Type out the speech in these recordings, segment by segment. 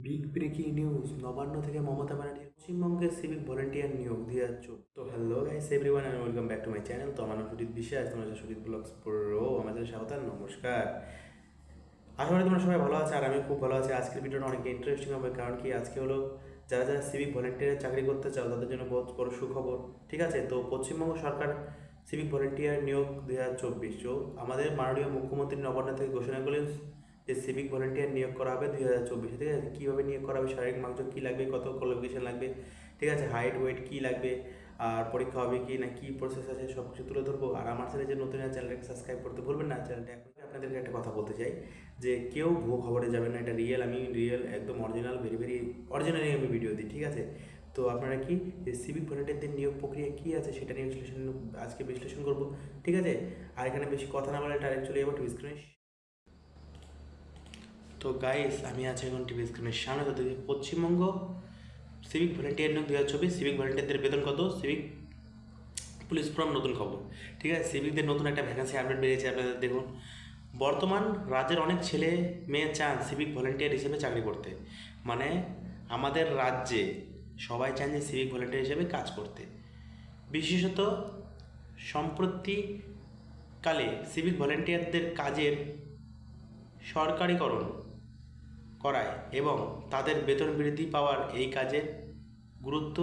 Big breaking news, Nabanna থেকে মমতা ব্যানার্জি, পশ্চিমবঙ্গের civic volunteer নিয়োগ দিয়ে যাচ্ছ তো hello guys everyone and welcome back to my channel তো আমার নাম সুজিত বিশ্বাস তোমরা সুজিত ব্লগস প্রো আমাদের স্বাগত নমস্কার। আশা করি তোমরা সবাই ভালো আছে আর আমি খুব ভালো আছি। আজকের ভিডিওটা অনেক ইন্টারেস্টিং হবে, কারণ কি আজকে হলো যারা যারা সিভিক ভলেন্টিয়ারের চাকরি করতে চাও, তাদের জন্য বহুত বড় সুখবর, ঠিক আছে? তো পশ্চিমবঙ্গ সরকার সিভিক ভলেন্টিয়ার নিয়োগ, দুই হাজার চব্বিশ। আমাদের মাননীয় মুখ্যমন্ত্রী নবান্ন থেকে ঘোষণা করলেন যে সিভিক ভলেন্টিয়ার নিয়োগ করা হবে দুই হাজার চব্বিশে ঠিক আছে? কীভাবে নিয়োগ করা হবে? শারীরিক মাংস কী লাগবে? কত কোয়ালিফিকেশন লাগবে? ঠিক আছে? হাইট ওয়েট কী লাগবে? আর পরীক্ষা হবে কি না? কী প্রসেস আছে? সব কিছু তুলে ধরবো। আর আমার চ্যানেল যে নতুন চ্যানেলটাকে সাবস্ক্রাইব করতে ভুলবেন না, চ্যানেলটা এখন আপনাদেরকে একটা কথা বলতে চাই, যে কেউ ভুয়ো খবরে যাবেন না। এটা রিয়েল আমি রিয়েল একদম অরিজিনাল ভেরি ভেরি অরিজিনালি আমি ভিডিও দিই, ঠিক আছে? তো আপনারা কি সিভিক ভলেন্টিয়ারদের নিয়োগ প্রক্রিয়া কী আছে সেটা নিয়ে বিশ্লেষণ, আজকে বিশ্লেষণ করব, ঠিক আছে? আর এখানে বেশি কথা না বলে ডাইরেক্ট চলে যাব টিভি স্ক্রিনে তো গাইস আমি আছি এখন টিভি স্ক্রিনের সামনে, তো দেখি পশ্চিমবঙ্গ সিভিক ভলেন্টিয়ার নিয়োগ দু হাজার চব্বিশ সিভিক ভলেন্টিয়ারদের বেতন কত? সিভিক পুলিশ ফর্ম নতুন খবর। ঠিক আছে সিভিকদের নতুন একটা ভ্যাকান্সি আপডেট বেরিয়েছে, আপনাদের দেখুন। বর্তমান রাজ্যের অনেক ছেলে মেয়ে চান সিভিক ভলেন্টিয়ার হিসেবে চাকরি করতে। মানে আমাদের রাজ্যে সবাই চান যে সিভিক ভলেন্টিয়ার হিসেবে কাজ করতে। বিশেষত সম্প্রতিকালে সিভিক ভলেন্টিয়ারদের কাজের সরকারিকরণ করায় এবং তাদের বেতন বৃদ্ধি পাওয়ার এই কাজের গুরুত্ব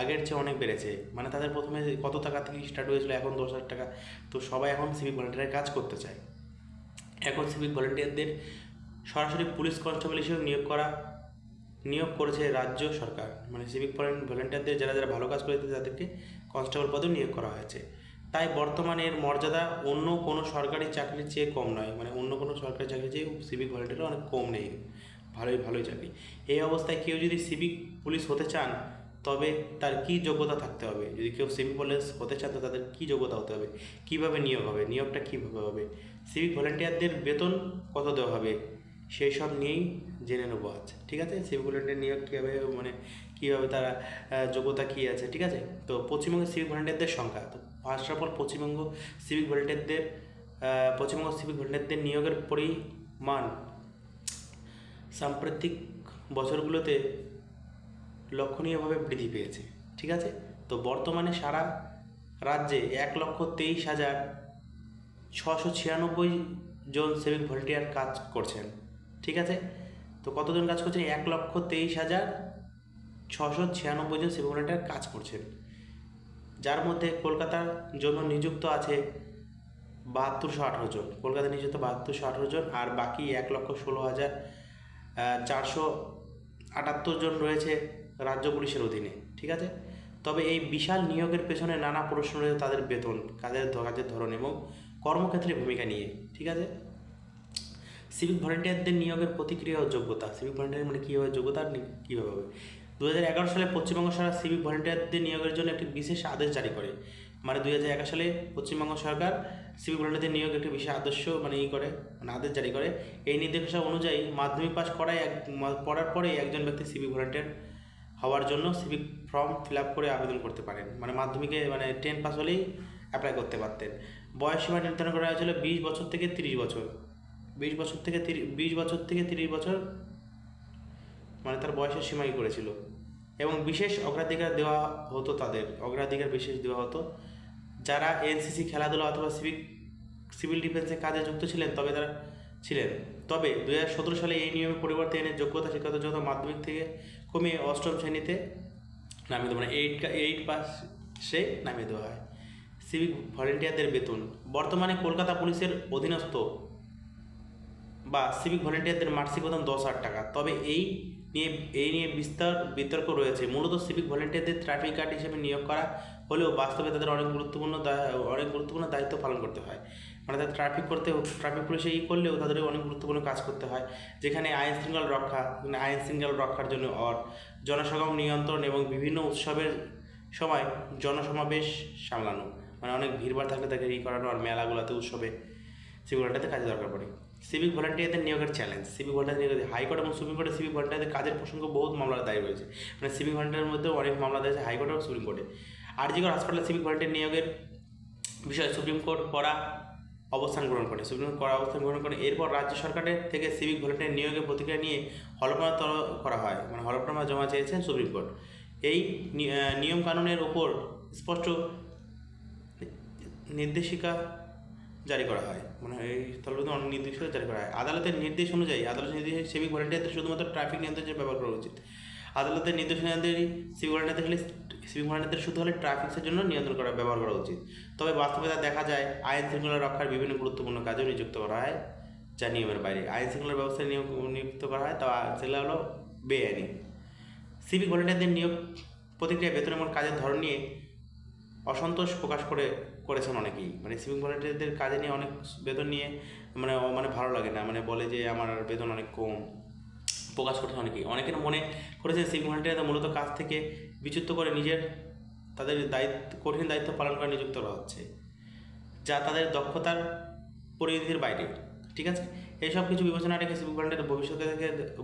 আগের চেয়ে অনেক বেড়েছে। মানে তাদের প্রথমে কত টাকা থেকে স্টার্ট হয়েছিল, এখন দশ হাজার টাকা। তো সবাই এখন সিভিক ভলেন্টিয়ারের কাজ করতে চায়। এখন সিভিক ভলেন্টিয়ারদের সরাসরি পুলিশ কনস্টেবল হিসেবে নিয়োগ করা, নিয়োগ করেছে রাজ্য সরকার। মানে সিভিক ভলেন্টিয়ারদের যারা যারা ভালো কাজ করেছে, তাদেরকে কনস্টেবল পদেও নিয়োগ করা হয়েছে। তাই বর্তমানে এর মর্যাদা অন্য কোনো সরকারি চাকরির চেয়ে কম নয়। মানে অন্য কোনো সরকারি চাকরির চেয়ে সিভিক ভলেন্টিয়ার অনেক কম নেই। ভালোই ভালোই চাকরি এই অবস্থায় কেউ যদি সিভিক পুলিশ হতে চান, তবে তার কী যোগ্যতা থাকতে হবে? যদি কেউ সিভিক পুলিশ হতে চান, তো তাদের কী যোগ্যতা হতে হবে? কীভাবে নিয়োগ হবে? নিয়োগটা কীভাবে হবে? সিভিক ভলেন্টিয়ারদের বেতন কত দেওয়া হবে? সেই সব নিয়েই জেনে নেব আজ, ঠিক আছে? সিভিক ভলেন্টিয়ার নিয়োগ কীভাবে মানে কীভাবে তারা যোগ্যতা কী আছে, ঠিক আছে? তো পশ্চিমবঙ্গের সিভিক ভলেন্টিয়ারদের সংখ্যা, তো first of all Paschimbanga civic ভলেন্টিয়ারদের Paschimbanga civic ভলেন্টিয়ারদের নিয়োগের পরিমাণ সাম্প্রতিক বছরগুলোতে লক্ষণীয়ভাবে বৃদ্ধি পেয়েছে, ঠিক আছে? তো বর্তমানে সারা রাজ্যে এক লক্ষ তেইশ হাজার ছশো ছিয়ানব্বই জন সিভিক ভলেন্টিয়ার কাজ করছেন, ঠিক আছে? তো কতজন কাজ করছেন? এক লক্ষ তেইশ হাজার ছশো ছিয়ানব্বই জন সিভিক ভলেন্টিয়ার কাজ করছেন। যার মধ্যে কলকাতার জন্য নিযুক্ত আছে বাহাত্তরশো আঠারো জন, কলকাতায় নিযুক্ত বাহাত্তরশো আঠারো জন, আর বাকি এক লক্ষ ষোলো হাজার চারশো আটাত্তর জন রয়েছে রাজ্য পুলিশের অধীনে, ঠিক আছে? তবে এই বিশাল নিয়োগের পেছনে নানা প্রশ্ন রয়েছে তাদের বেতন কাজের কাজের ধরন এবং কর্মক্ষেত্রে ভূমিকা নিয়ে, ঠিক আছে? সিভিক ভলেন্টিয়ারদের নিয়োগের প্রতিক্রিয়া ও যোগ্যতা সিভিক ভলেন্টিয়ার মানে কীভাবে যোগ্যতা কীভাবে হবে? দু হাজার এগারো সালে পশ্চিমবঙ্গ সরকার সিভিক ভলেন্টিয়ারদের নিয়োগের জন্য একটি বিশেষ আদেশ জারি করে। মানে দুই হাজার এগারো সালে পশ্চিমবঙ্গ সরকার সিভিক ভলেন্টিয়ারদের নিয়োগ একটি বিশেষ আদর্শ মানে ই করে মানে আদেশ জারি করে। এই নির্দেশনা অনুযায়ী মাধ্যমিক পাস করায় এক পড়ার পরেই একজন ব্যক্তি সিভিক ভলেন্টিয়ার হওয়ার জন্য সিভিক ফর্ম ফিল করে আবেদন করতে পারেন। মানে মাধ্যমিকে মানে টেন পাস হলেই অ্যাপ্লাই করতে পারতেন। বয়স সীমা নির্ধারণ করা হয়েছিল বিশ বছর থেকে তিরিশ বছর। বিশ বছর থেকে তিরিশ বিশ বছর থেকে তিরিশ বছর মানে তার বয়সের সীমাই করেছিল। এবং বিশেষ অগ্রাধিকার দেওয়া হতো তাদের, অগ্রাধিকার বিশেষ দেওয়া হতো। যারা এনসিসি, খেলাধুলা অথবা সিভিক, সিভিল ডিফেন্সে কাজে যুক্ত ছিলেন, তবে তারা ছিলেন। তবে দু হাজার সতেরো সালে এই নিয়মে পরিবর্তে এনে যোগ্যতা, শিক্ষাগত যোগ্যতা, মাধ্যমিক থেকে কমিয়ে অষ্টম শ্রেণীতে নামিয়ে দেওয়া মানে এইট এইট পাসে নামিয়ে দেওয়া হয়। সিভিক ভলেন্টিয়ারদের বেতন। বর্তমানে কলকাতা পুলিশের অধীনস্থ বা সিভিক ভলেন্টিয়ারদের মাসিক বেতন দশ হাজার টাকা। তবে এই নিয়ে, এই নিয়ে বিস্তার, বিতর্ক রয়েছে। মূলত সিভিক ভলেন্টিয়ারদের ট্রাফিক গার্ড হিসেবে নিয়োগ করা হলেও বাস্তবে তাদের অনেক গুরুত্বপূর্ণ অনেক গুরুত্বপূর্ণ দায়িত্ব পালন করতে হয়। মানে তাদের ট্রাফিক করতে ট্রাফিক পুলিশে ই করলেও তাদের অনেক গুরুত্বপূর্ণ কাজ করতে হয়। যেখানে আইন শৃঙ্খলা রক্ষা মানে আইন শৃঙ্খলা রক্ষার জন্য অর জনসগম নিয়ন্ত্রণ এবং বিভিন্ন উৎসবের সময় জনসমাবেশ সামলানো। মানে অনেক ভিড়ভাড় থাকলে তাকে ই করানো আর মেলাগুলোতে, উৎসবে ভলেন্টিয়ারদের কাজে দরকার পড়ে। সিভিক ভলেন্টিয়ারদের নিয়োগের চ্যালেঞ্জ সিভিক ভলেন্টিয়ার নিয়োগের হাইকোর্ট এবং সুপ্রিম কোর্টে সিভিক ভলেন্টিয়ারদের কাজের প্রসঙ্গ বহু মামলা দায়ী রয়েছে। মানে সিভিক ভলেন্টিয়ারের মধ্যে অনেক মামলা দিয়েছে হাইকোর্ট এবং সুপ্রিম কোর্টে আর আরজিগড় হাসপাতালে সিভিক ভলেন্টিয়ার নিয়োগের বিষয়ে সুপ্রিম কোর্ট করা অবস্থান গ্রহণ করে। সুপ্রিম কোর্ট করা অবস্থান গ্রহণ করে। এরপর রাজ্য সরকারের থেকে সিভিক ভলেন্টিয়ার নিয়োগের প্রতিক্রিয়া নিয়ে হলফনামা তর করা হয়। মানে হলফনামা জমা চেয়েছেন সুপ্রিম কোর্ট এই নিয়ম কানুনের ওপর স্পষ্ট নির্দেশিকা জারি করা হয়। মানে এই স্থলবদ্ধ অনেক নির্দেশিকা জারি করা হয়। আদালতের নির্দেশ অনুযায়ী, আদালতের নির্দেশ সিভিক ভলেন্টিয়ারদের শুধুমাত্র ট্রাফিক নিয়ন্ত্রণের ব্যবহার করা উচিত। আদালতের নির্দেশ অনুযায়ী সিভিক ভলেন্টিয়ারদের হলে সিভিক ভলেন্টিয়ারদের শুধু হলে ট্রাফিক্সের জন্য নিয়ন্ত্রণ করা, ব্যবহার করা উচিত। তবে বাস্তবতা দেখা যায়, আইন শৃঙ্খলা রক্ষার বিভিন্ন গুরুত্বপূর্ণ কাজেও নিযুক্ত করা হয়, যা নিয়মের বাইরে। আইন শৃঙ্খলা ব্যবস্থায় নিয়োগ, নিযুক্ত করা হয়, তা সেগুলো হলো বেআইনি। সিভিক ভলেন্টিয়ারদের নিয়োগ প্রতিক্রিয়া বেতন এবং কাজের ধরন নিয়ে অসন্তোষ প্রকাশ করে করেছেন অনেকেই। মানে সিভিক ভলেন্টিয়ারদের কাজে নিয়ে অনেক বেতন নিয়ে মানে মানে ভালো লাগে না। মানে বলে যে আমার বেতন অনেক কম। প্রকাশ করছে অনেকেই। অনেকের মনে করেছে সিভিক ভলেন্টিয়ারদের মূলত কাজ থেকে বিচ্যুত করে নিজের, তাদের দায়িত্ব, কঠিন দায়িত্ব পালন করে নিযুক্ত করা হচ্ছে। যা তাদের দক্ষতার পরিধির বাইরে। ঠিক আছে? এইসব কিছু বিবেচনা রেখে সিভিক ভলেন্টিয়ার ভবিষ্যতে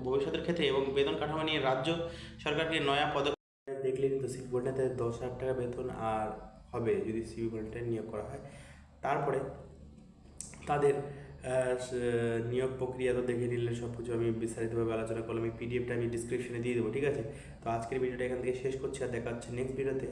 ভবিষ্যতের ক্ষেত্রে এবং বেতন কাঠামো নিয়ে রাজ্য সরকারকে নয়া পদক্ষেপ দেখলে কিন্তু সিভিক ভলেন্টিয়ারদের দশ হাজার টাকা বেতন আর হবে যদি সিভি ভলেন্টিয়ার নিয়োগ করা হয়। তারপরে তাদের নিয়োগ প্রক্রিয়া তো দেখে নিলে সব কিছু আমি বিস্তারিতভাবে আলোচনা করলাম। আমি পিডিএফটা আমি ডিসক্রিপশনে দিয়ে দেবো, ঠিক আছে? তো আজকের ভিডিওটা এখান থেকে শেষ করছি, আর দেখা হচ্ছে নেক্সট ভিডিওতে